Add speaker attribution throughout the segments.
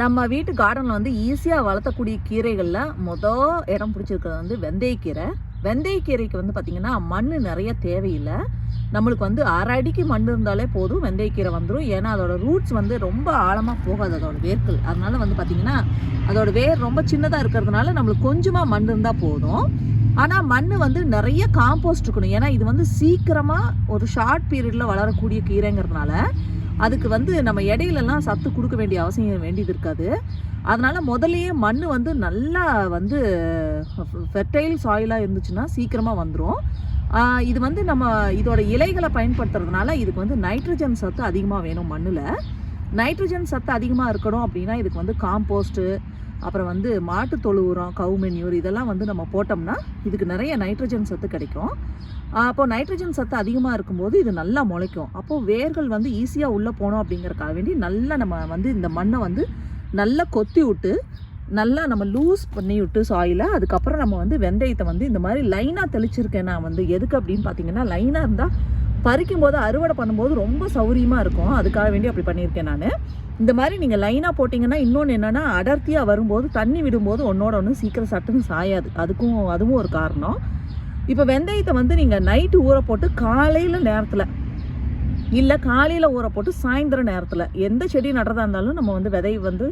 Speaker 1: நம்ம வீட்டு கார்டனில் வந்து ஈஸியாக வளர்த்தக்கூடிய கீரைகளில் மொதல் இடம் பிடிச்சிருக்கிறது வந்து வெந்தயக்கீரை வெந்தயக்கீரைக்கு வந்து பார்த்திங்கன்னா மண் நிறைய தேவையில்லை. நம்மளுக்கு வந்து அரை அடிக்கு மண் இருந்தாலே போதும் வெந்தயக்கீரை வந்துடும் ஏன்னா அதோட ரூட்ஸ் வந்து ரொம்ப ஆழமாக போகாது அதோட வேர்கள். அதனால வந்து பார்த்திங்கன்னா அதோட வேர் ரொம்ப சின்னதாக இருக்கிறதுனால நம்மளுக்கு கொஞ்சமாக மண் இருந்தால் போதும். ஆனால் மண் வந்து நிறைய காம்போஸ்ட் இருக்கணும். ஏன்னா இது வந்து சீக்கிரமாக ஒரு ஷார்ட் பீரியடில் வளரக்கூடிய கீரைங்கிறதுனால அதுக்கு வந்து நம்ம இடையிலலாம் சத்து கொடுக்க வேண்டிய அவசியம் வேண்டியது இருக்காது. அதனால் முதல்லயே மண் வந்து நல்லா வந்து ஃபெர்டைல் சாயிலாக இருந்துச்சுன்னா சீக்கிரமாக வந்துடும் இது வந்து நம்ம இதோட இலைகளை பயன்படுத்துறதுனால இதுக்கு வந்து நைட்ரஜன் சத்து அதிகமாக வேணும் மண்ணில். நைட்ரஜன் சத்து அதிகமாக இருக்கணும் அப்படின்னா இதுக்கு வந்து காம்போஸ்ட்டு அப்புறம் வந்து மாட்டு தொழு உரம் கவு மென்யூர் இதெல்லாம் வந்து நம்ம போட்டோம்னா இதுக்கு நிறைய நைட்ரஜன் சத்து கிடைக்கும். அப்போ நைட்ரஜன் சத்து அதிகமாக இருக்கும்போது இது நல்லா முளைக்கும். அப்போது வேர்கள் வந்து ஈஸியாக உள்ளே போனோம் அப்படிங்கிறக்காக வேண்டி நல்லா நம்ம வந்து இந்த மண்ணை வந்து நல்லா கொத்தி விட்டு நல்லா நம்ம லூஸ் பண்ணி விட்டு சாயில அதுக்கப்புறம் நம்ம வந்து வெந்தயத்தை வந்து இந்த மாதிரி லைனாக தெளிச்சிருக்கேன் நான் வந்து. எதுக்கு அப்படின்னு பார்த்தீங்கன்னா லைனாக இருந்தால் பறிக்கும் போது அறுவடை பண்ணும்போது ரொம்ப சௌரியமாக இருக்கும். அதுக்காக வேண்டி அப்படி பண்ணியிருக்கேன் நான். இந்த மாதிரி நீங்கள் லைனாக போட்டிங்கன்னா இன்னொன்று என்னென்னா அடர்த்தியாக வரும்போது தண்ணி விடும்போது ஒன்றோட ஒன்று சீக்கிரம் சட்டுன்னு சாயாது. அதுக்கும் அதுவும் ஒரு காரணம். இப்போ வெந்தயத்தை வந்து நீங்கள் நைட்டு ஊற போட்டு காலையில் நேரத்தில் இல்லை காலையில் ஊற போட்டு சாயந்தரம் நேரத்தில் எந்த செடி நடுறதா இருந்தாலும் நம்ம வந்து விதை வந்து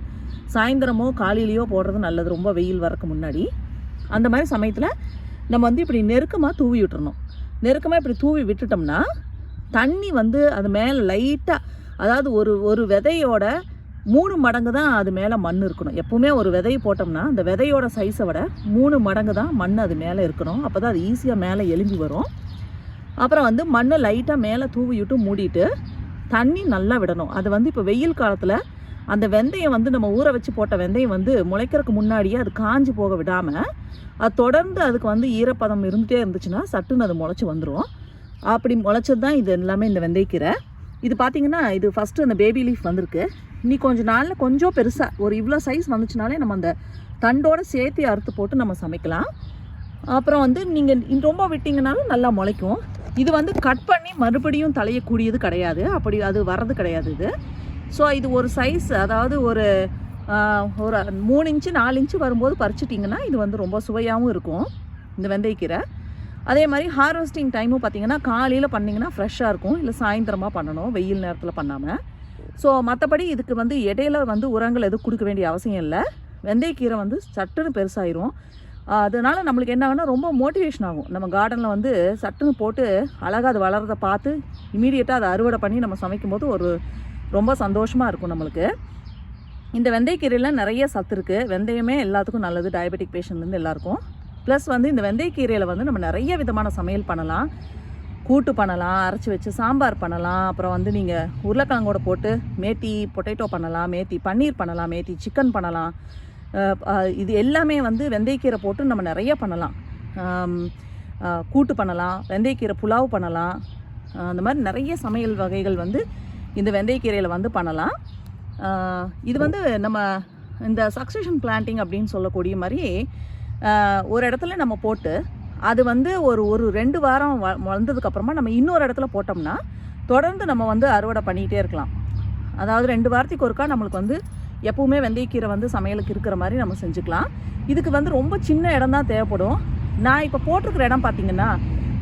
Speaker 1: சாயந்தரமோ காலையிலையோ போடுறது நல்லது. ரொம்ப வெயில் வரக்கு முன்னாடி. அந்த மாதிரி சமயத்தில் நம்ம வந்து இப்படி நெருக்கமாக தூவி விட்டுறணும். நெருக்கமாக இப்படி தூவி விட்டுட்டோம்னா தண்ணி வந்து அது மேலே லைட்டாக அதாவது ஒரு ஒரு விதையோட மூணு மடங்கு தான் அது மேலே மண் இருக்கணும். எப்போவுமே ஒரு விதையை போட்டோம்னா அந்த விதையோட சைஸை விட மூணு மடங்கு தான் மண் அது மேலே இருக்கணும். அப்போ தான் அது ஈஸியாக மேலே எலும்பி வரும். அப்புறம் வந்து மண்ணை லைட்டாக மேலே தூவி விட்டு மூடிட்டு தண்ணி நல்லா விடணும். அது வந்து இப்போ வெயில் காலத்தில் அந்த வெந்தயம் வந்து நம்ம ஊற வச்சு போட்ட வெந்தயம் வந்து முளைக்கிறதுக்கு முன்னாடியே அது காஞ்சு போக விடாமல் அது தொடர்ந்து அதுக்கு வந்து ஈரப்பதம் இருந்துகிட்டே இருந்துச்சுன்னா சட்டுன்னு அது முளைச்சி வந்துடும் அப்படி முளைச்சது தான் இது எல்லாமே இந்த வெந்தயக்கீரை இது பார்த்தீங்கன்னா இது ஃபஸ்ட்டு அந்த பேபி லீஃப் வந்திருக்கு. இன்னி கொஞ்சம் நாளில் கொஞ்சம் பெருசாக ஒரு இவ்வளோ சைஸ் வந்துச்சுனாலே நம்ம அந்த தண்டோடு சேர்த்து அறுத்து போட்டு நம்ம சமைக்கலாம். அப்புறம் வந்து நீங்கள் ரொம்ப விட்டிங்கனாலும் நல்லா முளைக்கும். இது வந்து கட் பண்ணி மறுபடியும் தலையக்கூடியது கிடையாது. அப்படி அது வர்றது கிடையாது இது. ஸோ இது ஒரு சைஸ் அதாவது ஒரு ஒரு மூணு இன்ச்சு நாலு இன்ச்சு வரும்போது பறிச்சிட்டிங்கன்னா இது வந்து ரொம்ப சுவையாகவும் இருக்கும் இந்த வெந்தயக்கீரை அதே மாதிரி ஹார்வெஸ்டிங் டைமும் பார்த்தீங்கன்னா காலையில் பண்ணிங்கன்னா ஃப்ரெஷ்ஷாக இருக்கும் இல்லை சாயந்தரமாக பண்ணணும் வெயில் நேரத்தில் பண்ணாமல் ஸோ மற்றபடி இதுக்கு வந்து இடையில வந்து உரங்கள் எதுவும் கொடுக்க வேண்டிய அவசியம் இல்லை. வெந்தயக்கீரை வந்து சட்டுன்னு பெருசாயிரும். அதனால் நம்மளுக்கு என்ன ஆகுனா ரொம்ப மோட்டிவேஷன் ஆகும். நம்ம கார்டனில் வந்து சட்டுன்னு போட்டு அழகாக அது வளர்றதை பார்த்து இமீடியட்டாக அதை அறுவடை பண்ணி நம்ம சமைக்கும் போது ஒரு ரொம்ப சந்தோஷமாக இருக்கும் நம்மளுக்கு. இந்த வெந்தயக்கீரையில் நிறைய சத்து இருக்குது வெந்தயமே எல்லாத்துக்கும் நல்லது. டயபெட்டிக் பேஷண்ட்லேருந்து எல்லாருக்கும். ப்ளஸ் வந்து இந்த வெந்தயக்கீரையில் வந்து நம்ம நிறைய விதமான சமையல் பண்ணலாம். கூட்டு பண்ணலாம் அரைச்சி வச்சு சாம்பார் பண்ணலாம். அப்புறம் வந்து நீங்கள் உருளைக்கிழங்கோட போட்டு மேத்தி பொட்டேட்டோ பண்ணலாம் மேத்தி பன்னீர் பண்ணலாம் மேத்தி சிக்கன் பண்ணலாம். இது எல்லாமே வந்து வெந்தயக்கீரை போட்டு நம்ம நிறைய பண்ணலாம். கூட்டு பண்ணலாம் வெந்தயக்கீரை புலாவ் பண்ணலாம். அந்த மாதிரி நிறைய சமையல் வகைகள் வந்து இந்த வெந்தயக்கீரையில் வந்து பண்ணலாம். இது வந்து நம்ம இந்த சக்சஷன் பிளான்டிங் அப்படின்னு சொல்லக்கூடிய மாதிரி ஒரு இடத்துல நம்ம போட்டு அது வந்து ஒரு ஒரு ரெண்டு வாரம் வ வளர்ந்ததுக்கப்புறமா நம்ம இன்னொரு இடத்துல போட்டோம்னா தொடர்ந்து நம்ம வந்து அறுவடை பண்ணிக்கிட்டே இருக்கலாம். அதாவது ரெண்டு வாரத்துக்கு ஒருக்கா நம்மளுக்கு வந்து எப்பவுமே வெந்தயக்கீரை வந்து சமையலுக்கு இருக்கிற மாதிரி நம்ம செஞ்சுக்கலாம். இதுக்கு வந்து ரொம்ப சின்ன இடம் தான் தேவைப்படும். நான் இப்போ போட்டிருக்கிற இடம் பார்த்தீங்கன்னா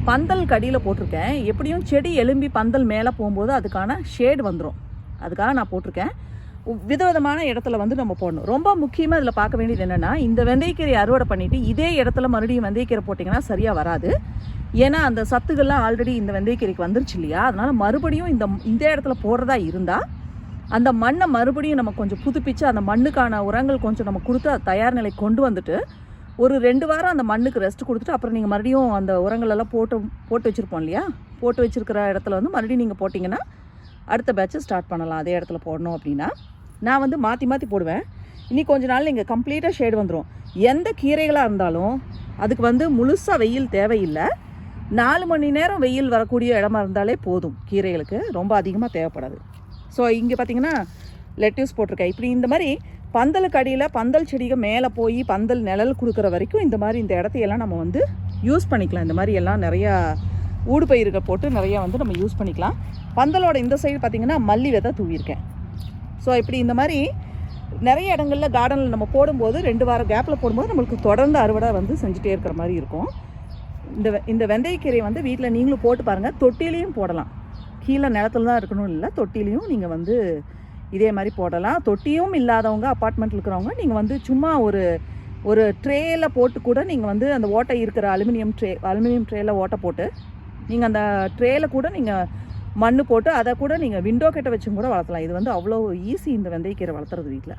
Speaker 1: பந்தல் கடியில் போட்டிருக்கேன். எப்படியும் செடி எலும்பி பந்தல் மேலே போகும்போது அதுக்கான ஷேடு வந்துடும் அதுக்காக நான் போட்டிருக்கேன். விதவிதமான இடத்துல வந்து நம்ம போடணும். ரொம்ப முக்கியமாக இதில் பார்க்க வேண்டியது என்னென்னா இந்த வெந்தயக்கீரை அறுவடை பண்ணிவிட்டு இதே இடத்துல மறுபடியும் வெந்தயக்கீரை போட்டிங்கன்னா சரியாக வராது. ஏன்னா அந்த சத்துக்கள்லாம் ஆல்ரெடி இந்த வெந்தயக்கீரைக்கு வந்துருச்சு இல்லையா? அதனால் மறுபடியும் இந்த இந்த இடத்துல போடுறதா இருந்தால் அந்த மண்ணை மறுபடியும் நம்ம கொஞ்சம் புதுப்பித்து அந்த மண்ணுக்கான உரங்கள் கொஞ்சம் நம்ம கொடுத்து அதை தயார் நிலை கொண்டு வந்துட்டு ஒரு ரெண்டு வாரம் அந்த மண்ணுக்கு ரெஸ்ட் கொடுத்துட்டு அப்புறம் நீங்கள் மறுபடியும் அந்த உரங்களெல்லாம் போட்டு போட்டு வச்சுருப்போம் இல்லையா? போட்டு வச்சுருக்கிற இடத்துல வந்து மறுபடியும் நீங்கள் போட்டிங்கன்னா அடுத்த பேட்சை ஸ்டார்ட் பண்ணலாம். அதே இடத்துல போடணும் அப்படின்னா. நான் வந்து மாற்றி மாற்றி போடுவேன். இனி கொஞ்ச நாள் இங்கே கம்ப்ளீட்டாக ஷேடு வந்துடும் எந்த கீரைகளாக இருந்தாலும் அதுக்கு வந்து முழுசாக வெயில் தேவையில்லை. நாலு மணி நேரம் வெயில் வரக்கூடிய இடமா இருந்தாலே போதும். கீரைகளுக்கு ரொம்ப அதிகமாக தேவைப்படாது. ஸோ இங்கே பார்த்தீங்கன்னா லெட்யூஸ் போட்டிருக்கேன். இப்படி இந்த மாதிரி பந்தலுக்கு அடியில் பந்தல் செடிகள் மேலே போய் பந்தல் நிழல் கொடுக்குற வரைக்கும் இந்த மாதிரி இந்த இடத்தையெல்லாம் நம்ம வந்து யூஸ் பண்ணிக்கலாம். இந்த மாதிரி எல்லாம் நிறையா ஊடுபயிர்கள் போட்டு நிறையா வந்து நம்ம யூஸ் பண்ணிக்கலாம். பந்தலோட இந்த சைடு பார்த்தீங்கன்னா மல்லி விதை தூவியிருக்கேன். ஸோ இப்படி இந்த மாதிரி
Speaker 2: நிறைய இடங்களில் கார்டனில் நம்ம போடும்போது ரெண்டு வாரம் கேப்பில் போடும்போது நம்மளுக்கு தொடர்ந்து அறுவடை வந்து செஞ்சுட்டே இருக்கிற மாதிரி இருக்கும். இந்த வெ- இந்த வெந்தயக்கீரையை வந்து வீட்டில் நீங்களும் போட்டு பாருங்கள் தொட்டிலையும் போடலாம். கீழே நிலத்துல தான் இருக்கணும் இல்லை தொட்டிலையும் நீங்கள் வந்து இதே மாதிரி போடலாம். தொட்டியும் இல்லாதவங்க அப்பார்ட்மெண்ட்டில் இருக்கிறவங்க நீங்கள் வந்து சும்மா ஒரு ஒரு ட்ரேயில் போட்டு கூட நீங்கள் வந்து அந்த ஓட்டை இருக்கிற அலுமினியம் ட்ரே அலுமினியம் ட்ரேயில் ஓட்டை போட்டு நீங்கள் அந்த ட்ரேயில் கூட நீங்கள் மண் போட்டு அதை கூட நீங்கள் விண்டோ கிட்ட வச்சும் கூட வளர்த்தலாம். இது வந்து அவ்வளோ ஈஸி இந்த வெந்தயக்கீரை வளர்த்துறது வீட்டில்